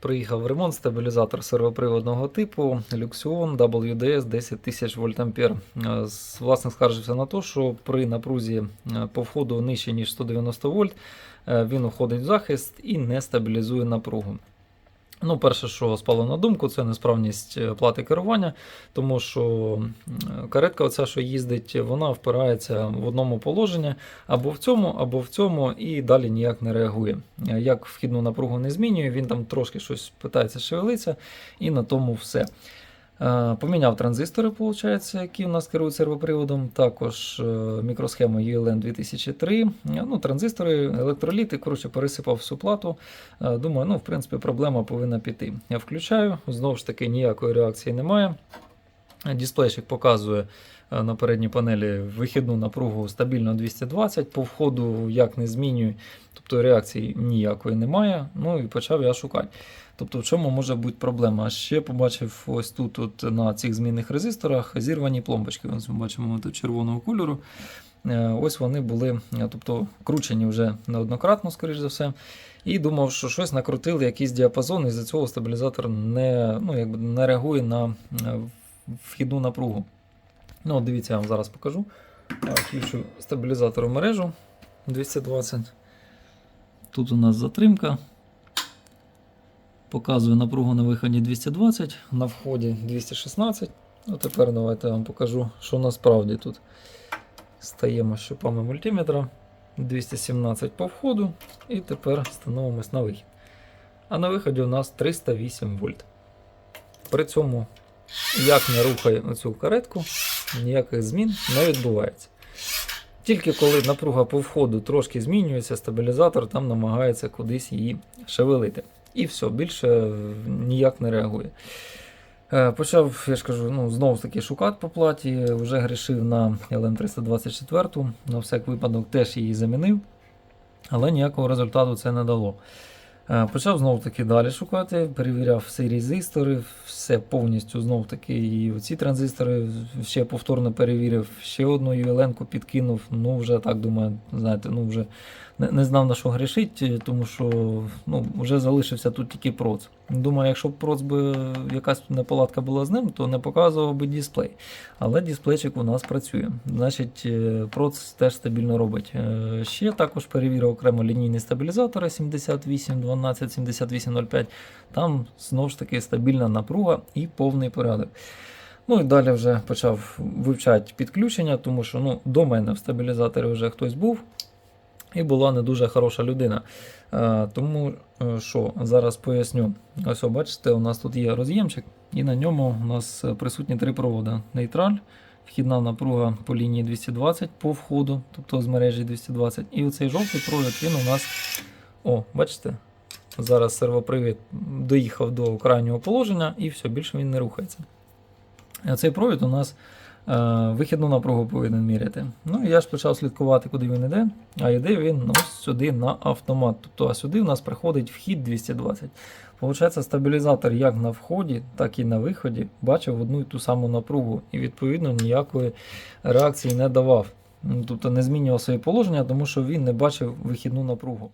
Приїхав ремонт стабілізатор сервоприводного типу Luxion WDS 10 тисяч вольтампер. Власне, скаржився на те, що при напрузі е, по входу нижче, ніж 190 вольт, е, він уходить в захист і не стабілізує напругу. Ну, перше, що спало на думку, це несправність е, плати керування, тому що каретка, оця, що їздить, вона впирається в одному положенні або в цьому, або в цьому, і далі ніяк не реагує. Е, Як вхідну напругу не змінює, він там трошки щось питається шевелиться, і на тому все. Е, Поміняв транзистори, виходить, які у нас керують сервоприводом. Також мікросхема мікросхему ULN 2003. Е, Ну, транзистори, електроліти, коротше, пересипав всю плату. Е, Думаю, ну, в принципі, проблема повинна піти. Я включаю, знову ж таки, ніякої реакції немає. Е, Дисплейчик показує е, на передній панелі вихідну напругу стабільно 220, по входу як не змінюю, тобто реакції ніякої немає. Ну і почав я шукати. Тобто, в чому може бути проблема? Ще побачив ось тут, от на цих змінних резисторах зірвані пломбочки. Ось ми бачимо тут червоного кольору. Е, Ось вони були, е, тобто кручені вже неоднократно, скоріш за все. І думав, що щось накрутили, якийсь діапазон, і за цього стабілізатор не, ну, якби не реагує на е, вхідну напругу. Ну, дивіться, я вам зараз покажу. Включу стабілізатор в мережу 220. Тут у нас затримка. Показує напругу на виході 220, на вході 216. Ну, тепер давайте я вам покажу, що насправді тут. Стаємо щупами мультиметра. 217 по входу. І тепер становимось на вихід. А на виході у нас 308 вольт. При цьому, як не рухає цю каретку, ніяких змін не відбувається. Тільки коли напруга по входу трошки змінюється, стабілізатор там намагається кудись її шевелити. І все, більше ніяк не реагує. Е, Почав, я ж кажу, ну, знову ж таки шукати по платі, вже грішив на LM324, на всяк випадок теж її замінив, але ніякого результату це не дало. Е, Почав знову таки далі шукати, перевіряв всі резистори, все повністю знову таки і оці транзистори ще повторно перевірив, ще одну ULN-ку підкинув. Ну, вже так думаю, знаєте, ну вже не, не знав на що грішить, е, тому що ну, вже залишився тут тільки проц. Думаю, якщо б проц би якась неполадка була з ним, то не показував би дисплей. Але дисплейчик у нас працює. Значить, е, проц теж стабільно робить. Е, Ще також перевірив окремо лінійні стабілізатори 7812, 7805. Там знову ж таки стабільна напруга і повний порядок. Ну і далі вже почав вивчати підключення, тому що ну, до мене в стабілізаторі вже хтось був і була не дуже хороша людина. Е, тому е, що зараз поясню. Ось, бачите, у нас тут є роз'ємчик, і на ньому у нас присутні три проводи. Нейтраль, вхідна напруга по лінії 220 по входу, тобто з мережі 220. І оцей жовтий провід, він у нас. О, бачите? Зараз сервопривід доїхав до крайнього положення і все, більше він не рухається. Цей провід у нас вихідну напругу повинен міряти. Ну я ж почав слідкувати, куди він йде. А йде він ну, сюди на автомат. Тобто, а сюди у нас приходить вхід 220. Получається, стабілізатор як на вході, так і на виході бачив одну і ту саму напругу. І відповідно ніякої реакції не давав. Ну, Тобто не змінював своє положення, тому що він не бачив вихідну напругу.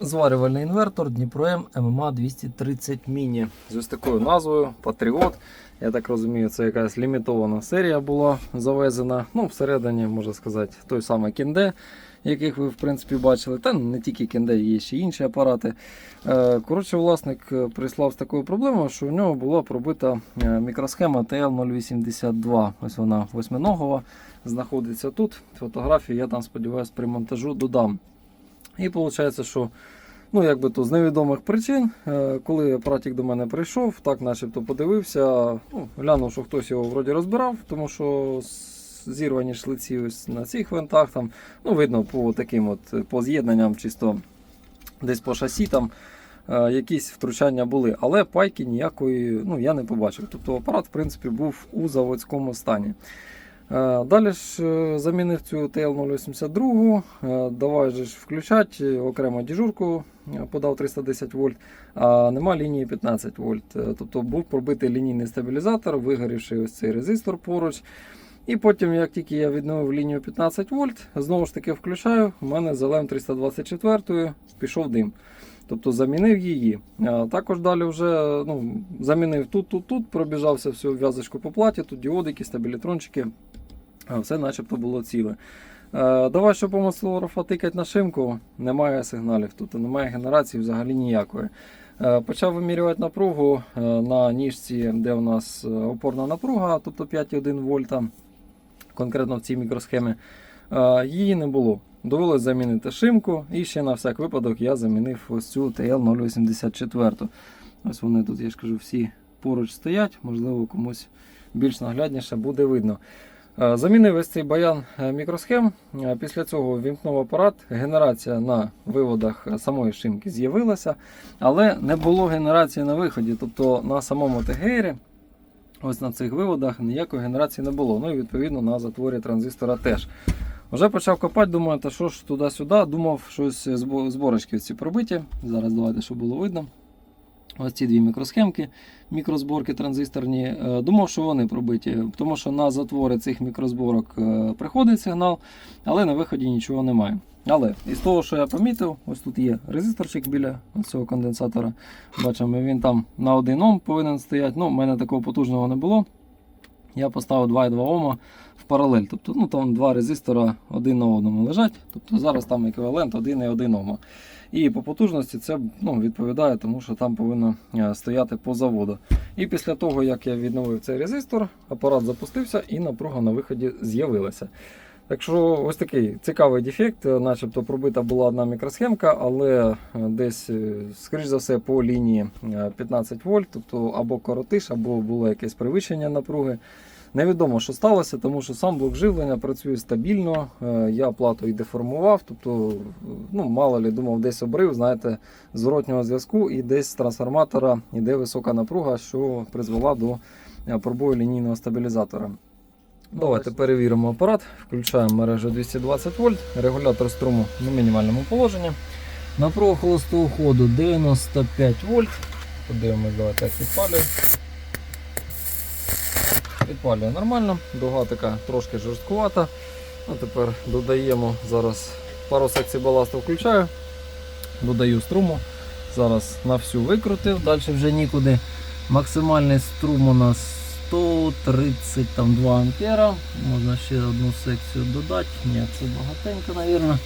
Зварювальний інвертор Дніпро М ММА 230 Міні з ось такою назвою Патріот. Я так розумію, це якась лімітована серія була завезена. Ну, всередині, можна сказати, той самий кінде, яких ви в принципі бачили. Та не тільки кінде, є ще інші апарати. Е, Коротше, власник е, прислав з такою проблемою, що у нього була пробита е, мікросхема TL082. Ось вона восьминогова, знаходиться тут. Фотографії я там сподіваюся при монтажу додам. І виходить, що ну, якби то з невідомих причин, е, коли апаратик до мене прийшов, так начебто подивився, ну, глянув, що хтось його вроді розбирав, тому що зірвані шлиці ось на цих винтах, там, ну, видно по таким от по з'єднанням, чисто десь по шасі там. е, Якісь втручання були, але пайки ніякої ну, я не побачив. Тобто апарат, в принципі, був у заводському стані. Е, Далі ж е, замінив цю TL082, е, давай же ж включати окремо діжурку, подав 310 вольт, а нема лінії 15 вольт. Тобто був пробитий лінійний стабілізатор, вигорівший ось цей резистор поруч. І потім, як тільки я відновив лінію 15 вольт, знову ж таки включаю, у мене з LM 324 пішов дим. Тобто замінив її. Також далі вже ну, замінив тут, тут, тут, пробіжався всю в'язочку по платі, тут діодики, стабілітрончики. Все начебто було ціле. Е, давай, щоб по маслографа тикать на шимку, немає сигналів тут, немає генерації взагалі ніякої. Е, почав вимірювати напругу е, на ніжці, де у нас опорна напруга, тобто 5,1 вольта, конкретно в цій мікросхемі. Її не було. Довелось замінити шимку, і ще на всяк випадок я замінив ось цю TL084. Ось вони тут, я ж кажу, всі поруч стоять, можливо, комусь більш наглядніше буде видно. Е, Замінив ось цей баян е, мікросхем. Е, Після цього вімкнув апарат. Генерація на виводах самої шимки з'явилася, але не було генерації на виході. Тобто на самому ТГРі, ось на цих виводах ніякої генерації не було. Ну і відповідно на затворі транзистора теж. Вже почав копати, думаю, та що ж туди-сюди. Думав, щось збо- зборочки ці пробиті. Зараз давайте, щоб було видно. Ось ці дві мікросхемки, мікрозборки транзисторні. Е, Думав, що вони пробиті, тому що на затвори цих мікрозборок е, приходить сигнал, але на виході нічого немає. Але із того, що я помітив, ось тут є резисторчик біля цього конденсатора. Бачимо, він там на 1 Ом повинен стояти. Ну, у мене такого потужного не було. Я поставив 2,2 Ома в паралель. Тобто ну, там два резистора один на одному лежать. Тобто зараз там еквівалент 1,1 Ома. І по потужності це ну, відповідає тому, що там повинно е, стояти по заводу. І після того, як я відновив цей резистор, апарат запустився і напруга на виході з'явилася. Так що ось такий цікавий дефект, е, начебто пробита була одна мікросхемка, але е, десь, е, скоріш за все, по лінії е, 15 вольт, тобто або коротиш, або було якесь перевищення напруги. Невідомо, що сталося, тому що сам блок живлення працює стабільно. Я плату і деформував, тобто, ну, мало ли думав, десь обрив, знаєте, зворотнього зв'язку, і десь з трансформатора йде висока напруга, що призвела до пробою лінійного стабілізатора. Давайте перевіримо апарат, включаємо мережу 220 вольт, регулятор струму на мінімальному положенні. Напруга холостого ходу 95 вольт. Подивимось, давайте як підпалює. Підпалює нормально, дуга така трошки жорсткувата. А тепер додаємо зараз пару секцій баласту включаю, додаю струму. Зараз на всю викрутив, далі вже нікуди. Максимальний струм у нас 132 ампера. Можна ще одну секцію додати. Ні, це багатенько, мабуть.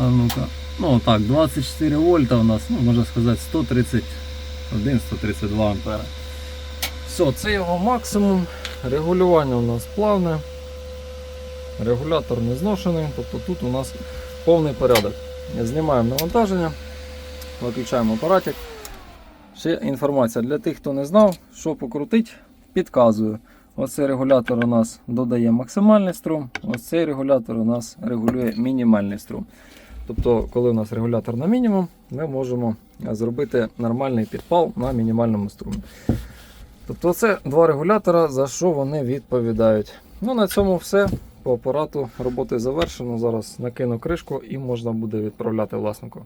А ну-ка. Ну так, 24 вольта у нас, ну можна сказати, 131-132 ампера. Все, це його максимум. Регулювання у нас плавне. Регулятор не зношений, тобто тут у нас повний порядок. Знімаємо навантаження, виключаємо апаратик. Ще інформація для тих, хто не знав, що покрутить, підказую. Оцей регулятор у нас додає максимальний струм, ось цей регулятор у нас регулює мінімальний струм. Тобто, коли у нас регулятор на мінімум, ми можемо зробити нормальний підпал на мінімальному струмі. Тобто це два регулятора, за що вони відповідають. Ну, на цьому все. По апарату роботи завершено. Зараз накину кришку і можна буде відправляти власнику.